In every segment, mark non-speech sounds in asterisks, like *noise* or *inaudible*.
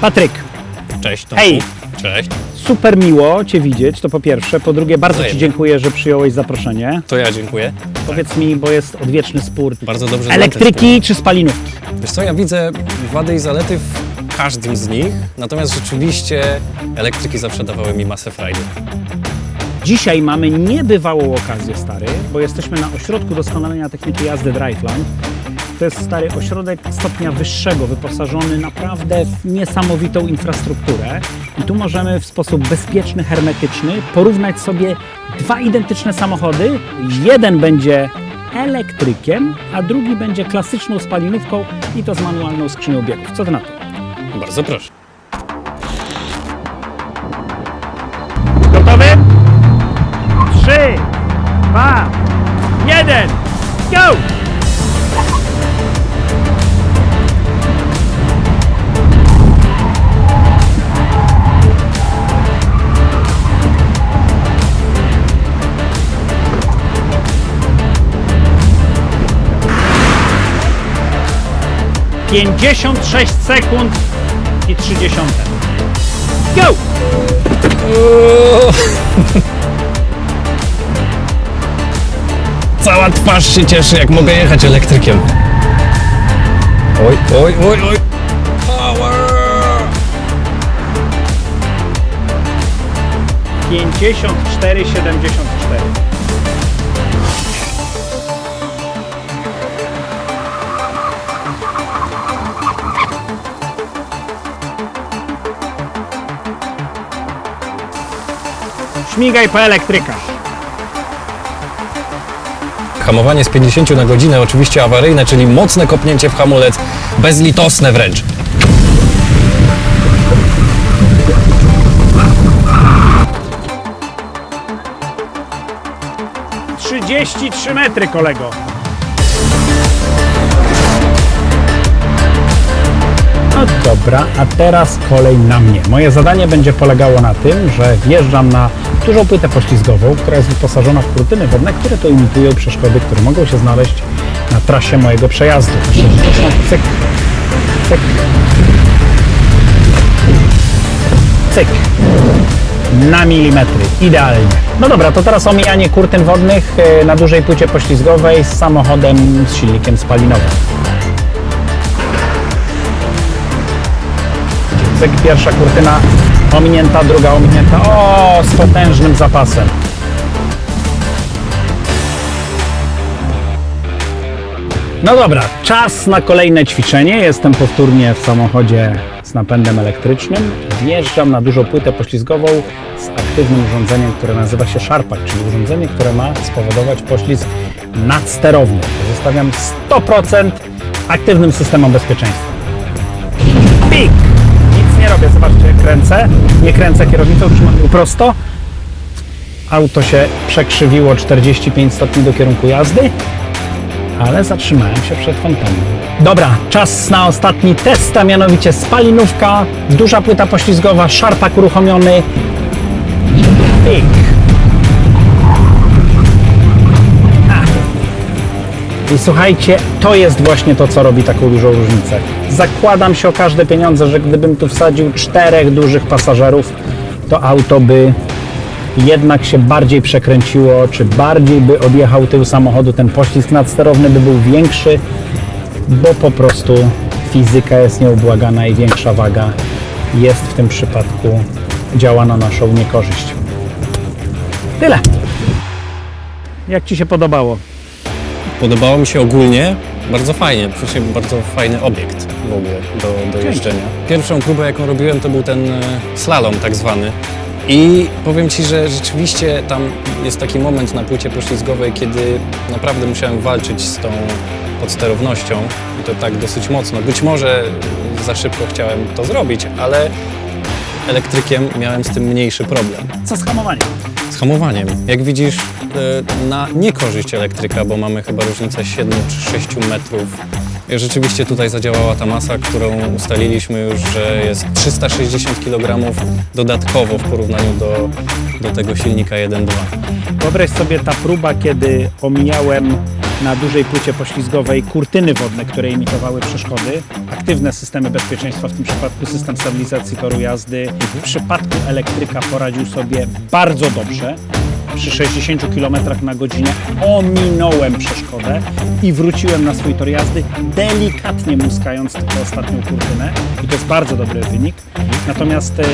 Patryk, Cześć Tomku. Hej. Cześć. super miło Cię widzieć, to po pierwsze. Po drugie, bardzo Ci Wzajemnie. dziękuję, że przyjąłeś zaproszenie. To ja dziękuję. Powiedz mi, bo jest odwieczny spór. Bardzo dobrze znam ten Elektryki czy spalinówki? spór. Wiesz co, ja widzę wady i zalety w każdym z nich, natomiast rzeczywiście elektryki zawsze dawały mi masę frajdy. Dzisiaj mamy niebywałą okazję, stary, bo jesteśmy na ośrodku doskonalenia techniki jazdy Driveland. To jest stary ośrodek stopnia wyższego, wyposażony naprawdę w niesamowitą infrastrukturę. I tu możemy w sposób bezpieczny, hermetyczny porównać sobie dwa identyczne samochody. Jeden będzie elektrykiem, a drugi będzie klasyczną spalinówką i to z manualną skrzynią biegów. Co ty na to? Bardzo proszę. Gotowy? Trzy, dwa, jeden, 56 sekund i 30. Go! *laughs* Cała twarz się cieszy, jak mogę jechać elektrykiem. Oj, oj, oj, oj. Power! 54,74. Śmigaj po elektrykach. Hamowanie z 50 na godzinę oczywiście awaryjne, czyli mocne kopnięcie w hamulec, bezlitosne wręcz. Trzydzieści trzy metry, kolego. No dobra, a teraz kolej na mnie. Moje zadanie będzie polegało na tym, że wjeżdżam na dużą płytę poślizgową, która jest wyposażona w kurtyny wodne, które to imitują przeszkody, które mogą się znaleźć na trasie mojego przejazdu. 60, cyk, cyk, cyk. Na milimetry, idealnie. No dobra, to teraz omijanie kurtyn wodnych e, na dużej płycie poślizgowej z samochodem z silnikiem spalinowym. Cyk, pierwsza kurtyna ominięta, druga ominięta. O, z potężnym zapasem. No dobra, czas na kolejne ćwiczenie. Jestem powtórnie w samochodzie z napędem elektrycznym. Wjeżdżam na dużą płytę poślizgową z aktywnym urządzeniem, które nazywa się Sharpak, czyli urządzenie, które ma spowodować poślizg nadsterowny. Zostawiam 100% aktywnym systemom bezpieczeństwa. Pik! Nie robię, zobaczcie, kręcę. Nie kręcę kierownicą, trzymam ją prosto. Auto się przekrzywiło 45 stopni do kierunku jazdy, ale zatrzymałem się przed fontanem. Dobra, czas na ostatni test, a mianowicie spalinówka, duża płyta poślizgowa, szarpak uruchomiony. Pik! I słuchajcie, to jest właśnie to, co robi taką dużą różnicę. Zakładam się o każde pieniądze, że gdybym tu wsadził czterech dużych pasażerów, to auto by jednak się bardziej przekręciło, czy bardziej by odjechał tył samochodu, ten poślizg nadsterowny by był większy, bo po prostu fizyka jest nieubłagana i większa waga jest w tym przypadku działa na naszą niekorzyść. Tyle. Jak Ci się podobało? Podobało mi się ogólnie, bardzo fajnie, przecież bardzo fajny obiekt w ogóle do, do jeżdżenia. Pierwszą próbę jaką robiłem to był ten e, slalom tak zwany i powiem Ci, że rzeczywiście tam jest taki moment na płycie poślizgowej, kiedy naprawdę musiałem walczyć z tą podsterownością i to tak dosyć mocno. Być może za szybko chciałem to zrobić, ale elektrykiem miałem z tym mniejszy problem Co z hamowaniem? Z hamowaniem. Jak widzisz, e, na niekorzyść elektryka, bo mamy chyba różnicę 7 czy 6 metrów. Rzeczywiście tutaj zadziałała ta masa, którą ustaliliśmy już, że jest 360 kg dodatkowo w porównaniu do, do tego silnika 1.2. Wyobraź sobie ta próba, kiedy omijałem na dużej płycie poślizgowej kurtyny wodne, które imitowały przeszkody, aktywne systemy bezpieczeństwa, w tym przypadku system stabilizacji toru jazdy. W przypadku elektryka poradził sobie bardzo dobrze. Przy 60 km na godzinę ominąłem przeszkodę i wróciłem na swój tor jazdy, delikatnie muskając tylko ostatnią kurtynę i to jest bardzo dobry wynik. Natomiast e,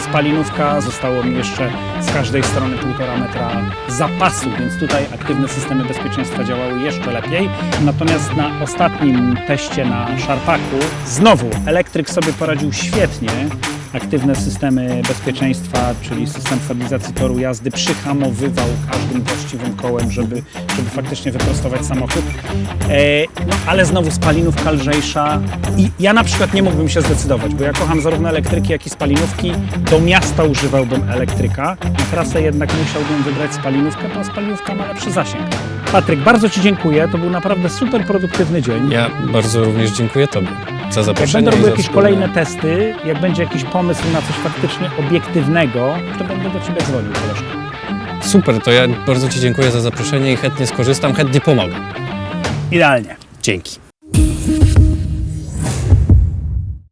spalinówka zostało mi jeszcze z każdej strony 1,5 metra zapasu, więc tutaj aktywne systemy bezpieczeństwa działały jeszcze lepiej. Natomiast na ostatnim teście na szarpaku znowu elektryk sobie poradził świetnie. Aktywne systemy bezpieczeństwa, czyli system stabilizacji toru jazdy, przyhamowywał każdym właściwym kołem, żeby, żeby faktycznie wyprostować samochód. E, no ale znowu spalinówka lżejsza i ja na przykład nie mógłbym się zdecydować, bo ja kocham zarówno elektryki, jak i spalinówki. Do miasta używałbym elektryka, na trasę jednak musiałbym wybrać spalinówkę, bo spalinówka ma lepszy zasięg. Patryk, bardzo Ci dziękuję, to był naprawdę super produktywny dzień. Ja bardzo również dziękuję Tobie za Jak zaproszenie. będą i robił jakieś kolejne testy, jak będzie jakiś pomysł na coś faktycznie obiektywnego, to będę do Ciebie dzwonił, koleżko. Super, to ja bardzo Ci dziękuję za zaproszenie i chętnie skorzystam, chętnie pomogę. Idealnie. Dzięki.